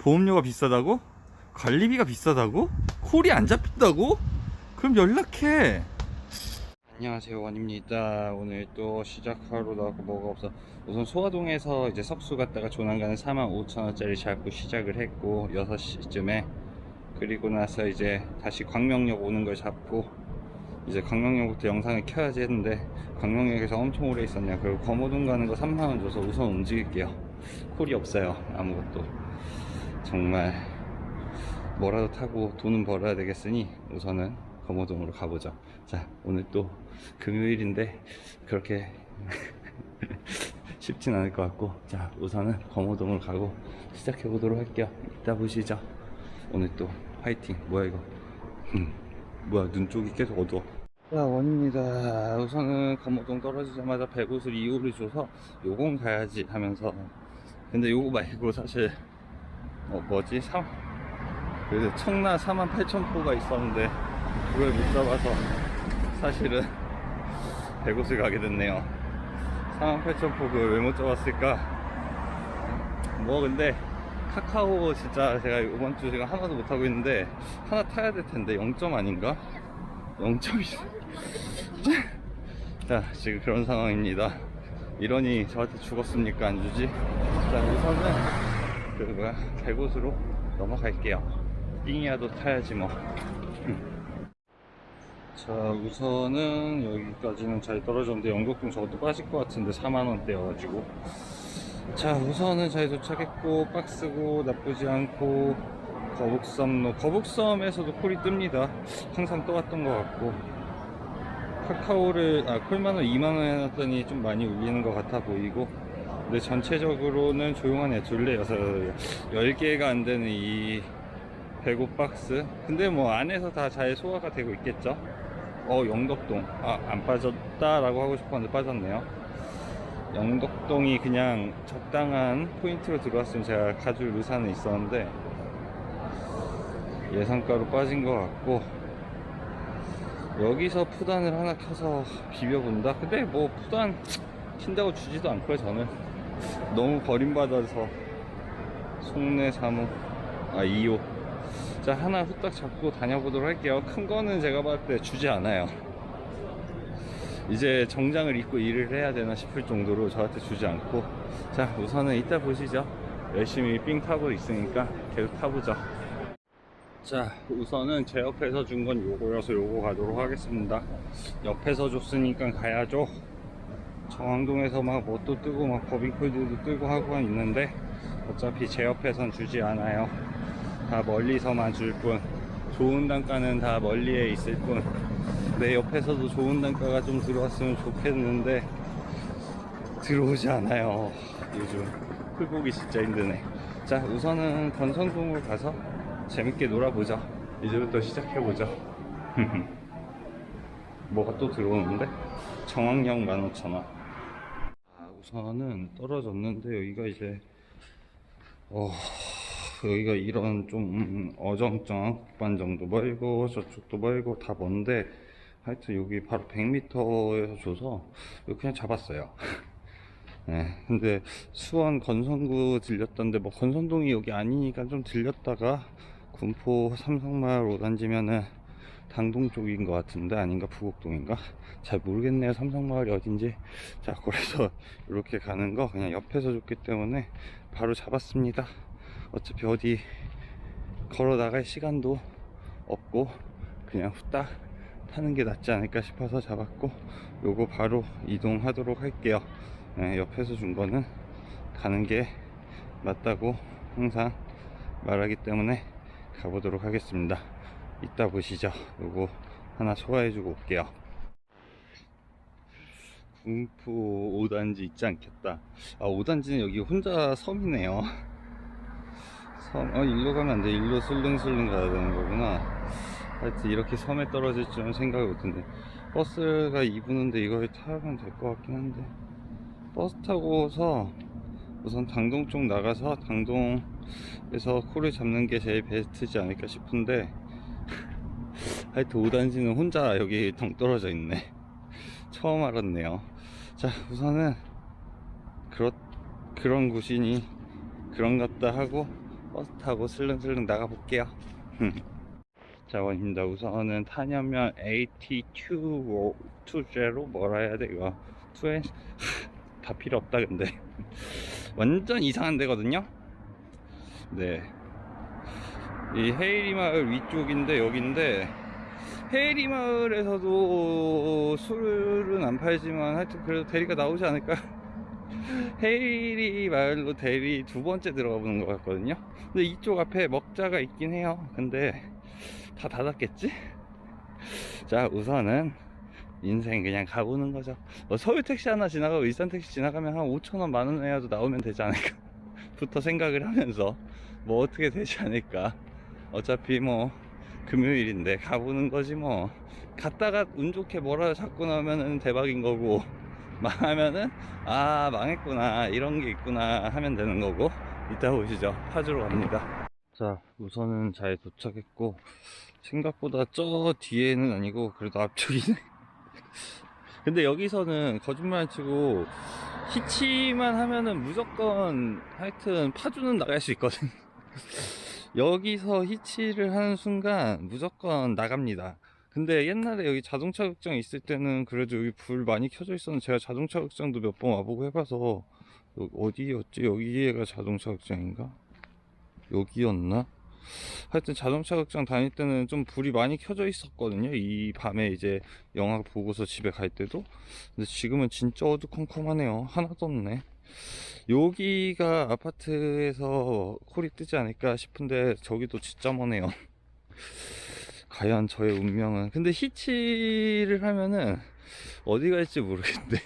보험료가 비싸다고? 관리비가 비싸다고? 콜이 안 잡힌다고? 그럼 연락해. 안녕하세요 원입니다. 오늘 또 시작하러 나왔고 뭐가 없어. 우선 소화동에서 이제 석수 갔다가 조난가는 45,000원짜리 잡고 시작을 했고 6시쯤에. 그리고 나서 이제 다시 광명역 오는 걸 잡고 이제 광명역부터 영상을 켜야지 했는데 광명역에서 엄청 오래 있었냐. 그리고 거모동 가는 거 3만원 줘서 우선 움직일게요. 콜이 없어요 아무것도 정말 뭐라도 타고 돈은 벌어야 되겠으니 우선은 거모동으로 가보죠. 자 오늘 또 금요일인데 그렇게 쉽진 않을 것 같고 자 우선은 거모동으로 가고 시작해 보도록 할게요. 이따 보시죠. 오늘 또 화이팅. 뭐야 이거? 음, 뭐야 눈 쪽이 계속 어두워. 자 원입니다. 우선은 거모동 떨어지자마자 배굿을 2호를 줘서 요건 가야지 하면서. 근데 요거 말고 사실 어 뭐지 3 그래서 청라 48,000포가 있었는데 그걸 못 잡아서 사실은 배곳을 가게 됐네요 48,000포 그걸 왜 못 잡았을까 뭐 근데 카카오 진짜 제가 이번 주 지금 하나도 못 하고 있는데 하나 타야 될 텐데 0점 아닌가? 0점이 자 지금 그런 상황입니다 이러니 저한테 죽었습니까 안 주지? 자 우선은 그 뭐야 배곳으로 넘어갈게요. 띵이라도 타야지 뭐. 자 우선은 여기까지는 잘 떨어졌는데 연극동 저것도 빠질 것 같은데 4만원대여가지고. 자 우선은 잘 도착했고 박스고 나쁘지 않고 거북섬로 거북섬에서도 콜이 뜹니다. 항상 떠왔던 것 같고. 카카오를 아 콜만원 2만원 해놨더니 좀 많이 울리는 것 같아 보이고 근데 전체적으로는 조용하네 둘레 여섯 10개가 안 되는 이 배고 박스. 근데 뭐 안에서 다 잘 소화가 되고 있겠죠? 어 영덕동. 아 안 빠졌다 라고 하고 싶었는데 빠졌네요. 영덕동이 그냥 적당한 포인트로 들어왔으면 제가 가줄 의사는 있었는데 예상가로 빠진 것 같고 여기서 푸단을 하나 켜서 비벼본다? 근데 뭐 푸단 킨다고 주지도 않고요 저는 너무 버림받아서. 송내 사무 아 2호. 자 하나 후딱 잡고 다녀보도록 할게요. 큰 거는 제가 봤을 때 주지 않아요. 이제 정장을 입고 일을 해야 되나 싶을 정도로 저한테 주지 않고. 자 우선은 이따 보시죠. 열심히 삥 타고 있으니까 계속 타보죠. 자 우선은 제 옆에서 준 건 요거여서 요거 가도록 하겠습니다. 옆에서 줬으니까 가야죠 정황동에서 막 뭣도 뜨고 막 법인콜드도 뜨고 하고는 있는데 어차피 제 옆에선 주지 않아요. 다 멀리서만 줄 뿐. 좋은 단가는 다 멀리에 있을 뿐. 내 옆에서도 좋은 단가가 좀 들어왔으면 좋겠는데 들어오지 않아요 요즘. 풀보기 진짜 힘드네. 자 우선은 건선동으로 가서 재밌게 놀아보죠. 이제부터 시작해보죠. 뭐가 또 들어오는데? 정황형 15,000원. 아, 우선은 떨어졌는데 여기가 이제 어, 여기가 이런 좀 어정쩡한 국반 정도 멀고 저쪽도 멀고 다 먼데 하여튼 여기 바로 100m에서 줘서 그냥 잡았어요. 네, 근데 수원 건선구 들렸던데 뭐 건선동이 여기 아니니까 좀 들렸다가 군포 삼성마을 오단지면은 당동 쪽인 것 같은데 아닌가 부곡동인가? 잘 모르겠네요. 삼성마을이 어딘지. 자 그래서 이렇게 가는 거 그냥 옆에서 줬기 때문에 바로 잡았습니다. 어차피 어디 걸어 나갈 시간도 없고 그냥 후딱 타는 게 낫지 않을까 싶어서 잡았고 요거 바로 이동하도록 할게요. 네, 옆에서 준 거는 가는 게 맞다고 항상 말하기 때문에 가보도록 하겠습니다 이따 보시죠. 요거 하나 소화해주고 올게요. 군포 5단지 있지 않겠다. 아 5단지는 여기 혼자 섬이네요. 섬, 어 일로 가면 안돼. 일로 슬릉슬릉 가야 되는 거구나. 하여튼 이렇게 섬에 떨어질 줄은 생각을 못했네. 버스가 2분인데 이걸 타면 될 것 같긴 한데. 버스 타고서 우선 당동 쪽 나가서 당동에서 코를 잡는 게 제일 베스트지 않을까 싶은데 하여튼 5단지는 혼자 여기 덩 떨어져 있네 처음 알았네요 자 우선은 그렇, 그런 곳이니 그런갑다 하고 버스 타고 슬릉슬릉 나가 볼게요. 자, 원입니다. 우선은 탄현면 AT2 2제로 뭐라 해야 돼, 이거. 2엔, 다 필요 없다, 근데. 완전 이상한 데거든요? 네. 이 헤이리 마을 위쪽인데, 여긴데, 헤이리 마을에서도 술은 안 팔지만 하여튼 그래도 대리가 나오지 않을까? 헤이리 마을로 대리 두 번째 들어가 보는 것 같거든요. 근데 이쪽 앞에 먹자가 있긴 해요. 근데 다 닫았겠지? 자, 우선은 인생 그냥 가보는 거죠. 뭐 서울 택시 하나 지나가고 일산 택시 지나가면 한 5천원, 만원 내야도 나오면 되지 않을까? 부터 생각을 하면서 뭐 어떻게 되지 않을까? 어차피 뭐 금요일인데 가보는 거지 뭐. 갔다가 운 좋게 뭐라 잡고 나오면은 대박인 거고 망하면은 아 망했구나 이런 게 있구나 하면 되는 거고. 이따 보시죠. 파주로 갑니다. 자 우선은 잘 도착했고 생각보다 저 뒤에는 아니고 그래도 앞쪽이네. 근데 여기서는 거짓말 치고 히치만 하면은 무조건 하여튼 파주는 나갈 수 있거든 여기서 히치를 하는 순간 무조건 나갑니다 근데 옛날에 여기 자동차 극장 있을 때는 그래도 여기 불 많이 켜져 있었는데 제가 자동차 극장도 몇 번 와보고 해봐서 어디였지? 여기가 자동차 극장인가? 여기였나? 하여튼 자동차 극장 다닐 때는 좀 불이 많이 켜져 있었거든요. 이 밤에 이제 영화 보고서 집에 갈 때도. 근데 지금은 진짜 어두컴컴하네요. 하나도 없네. 여기가 아파트에서 콜이 뜨지 않을까 싶은데 저기도 진짜 머네요. 과연 저의 운명은 근데 히치를 하면은 어디 갈지 모르겠는데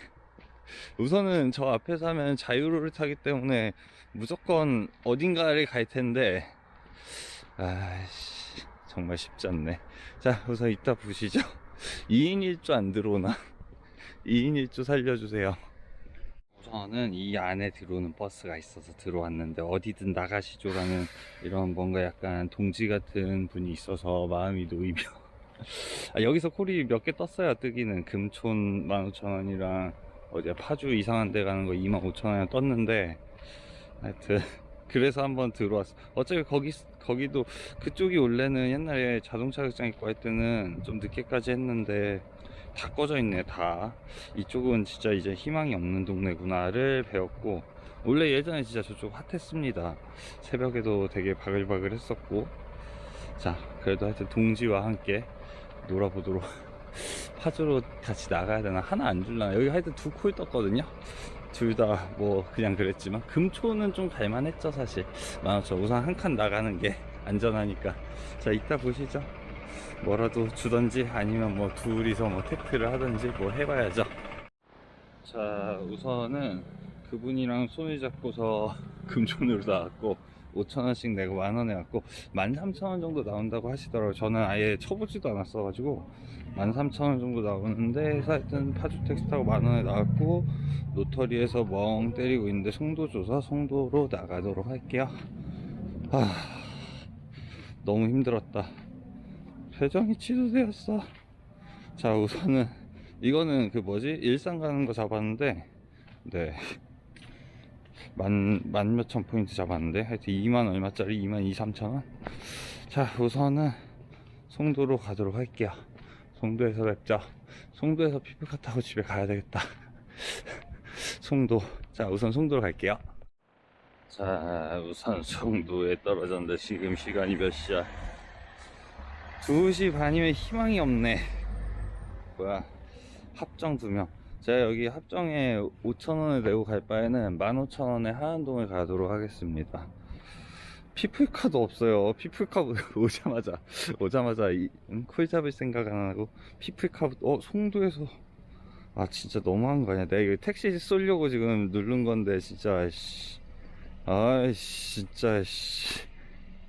우선은 저 앞에서 하면 자유로를 타기 때문에 무조건 어딘가를 갈 텐데 아씨 정말 쉽지 않네. 자 우선 이따 보시죠. 2인 1조 안 들어오나? 2인 1조 살려주세요. 우선은 이 안에 들어오는 버스가 있어서 들어왔는데 어디든 나가시죠 라는 이런 뭔가 약간 동지 같은 분이 있어서 마음이 놓이며. 아, 여기서 콜이 몇 개 떴어요 뜨기는. 금촌 15,000원이랑 어제 파주 이상한 데 가는 거 25,000원이랑 떴는데. 하여튼 그래서 한번 들어왔어. 어차피 거기 거기도 그쪽이 원래는 옛날에 자동차 극장 있고 할 때는 좀 늦게까지 했는데 다 꺼져 있네 다. 이쪽은 진짜 이제 희망이 없는 동네구나를 배웠고 원래 예전에 진짜 저쪽 핫했습니다. 새벽에도 되게 바글바글 했었고. 자 그래도 하여튼 동지와 함께 놀아보도록. 파주로 같이 나가야 되나? 하나 안 줄라나? 여기 하여튼 두 콜 떴거든요 둘 다 뭐 그냥 그랬지만 금초는 좀 갈만했죠 사실. 만원천 우선 한 칸 나가는 게 안전하니까. 자 이따 보시죠. 뭐라도 주던지 아니면 뭐 둘이서 뭐 태클을 하든지 뭐 해봐야죠. 자, 우선은 그분이랑 손을 잡고서 금촌으로 나왔고 5천원씩 내고 만원에 왔고 13,000원 정도 나온다고 하시더라고요. 저는 아예 쳐보지도 않았어 가지고 13,000원 정도 나오는데 하여튼 파주 택시 타고 만원에 나왔고 노터리에서 멍 때리고 있는데 송도 조사 송도로 나가도록 할게요. 아, 너무 힘들었다. 배정이 취소되었어. 자, 우선은 이거는 그 뭐지? 일산 가는 거 잡았는데 네. 만, 만 몇천 포인트 잡았는데 하여튼 2만 얼마짜리 2만 2, 3천 원. 자, 우선은 송도로 가도록 할게요. 송도에서 뵙죠. 송도에서 피부카 타고 집에 가야 되겠다. 송도. 자, 우선 송도로 갈게요. 자, 우선 송도에 떨어졌는데 지금 시간이 몇 시야? 2시 반이면 희망이 없네. 뭐야. 합정 두 명. 제가 여기 합정에 5천원을 내고 갈 바에는 15,000원에 하안동을 가도록 하겠습니다. 피플카도 없어요. 피플카 오자마자, 오자마자 이, 음, 콜 잡을 생각 안 하고, 피플카, 어, 송도에서, 아, 진짜 너무한 거 아니야. 내가 이거 택시 쏠려고 지금 누른 건데, 진짜, 씨. 아이씨, 진짜, 씨.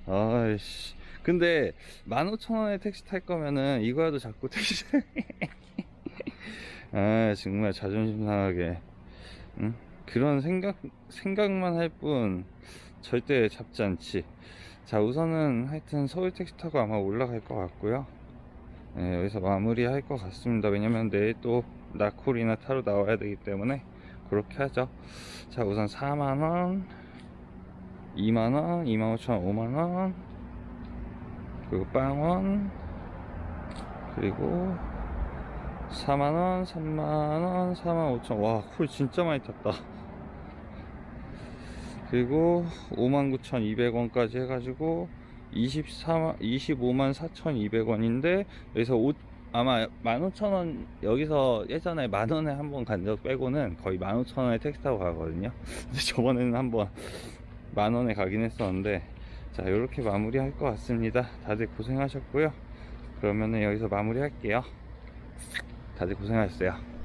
아이씨. 근데 15,000원에 택시 탈 거면은 이거라도 자꾸 택시 아 정말 자존심 상하게. 응? 그런 생각 생각만 할 뿐 절대 잡지 않지. 자 우선은 하여튼 서울 택시 타고 아마 올라갈 것 같고요. 네, 여기서 마무리 할 것 같습니다. 왜냐면 내일 또 나콜이나 타러 나와야 되기 때문에 그렇게 하죠. 자 우선 4만원 2만원 25,000원 5만원 그리고 빵원 그리고 4만원 3만원 4만 5천. 와쿨 진짜 많이 탔다. 그리고 59,200원까지 해가지고 24만 25만 4,200원인데 여기서 옷 아마 15,000원 여기서 예전에 만원에 한 번 간 적 빼고는 거의 15,000원에 택시 타고 가거든요. 저번에는 한번 만원에 가긴 했었는데 자 이렇게 마무리 할 것 같습니다. 다들 고생하셨고요. 그러면은 여기서 마무리 할게요 다들 고생하셨어요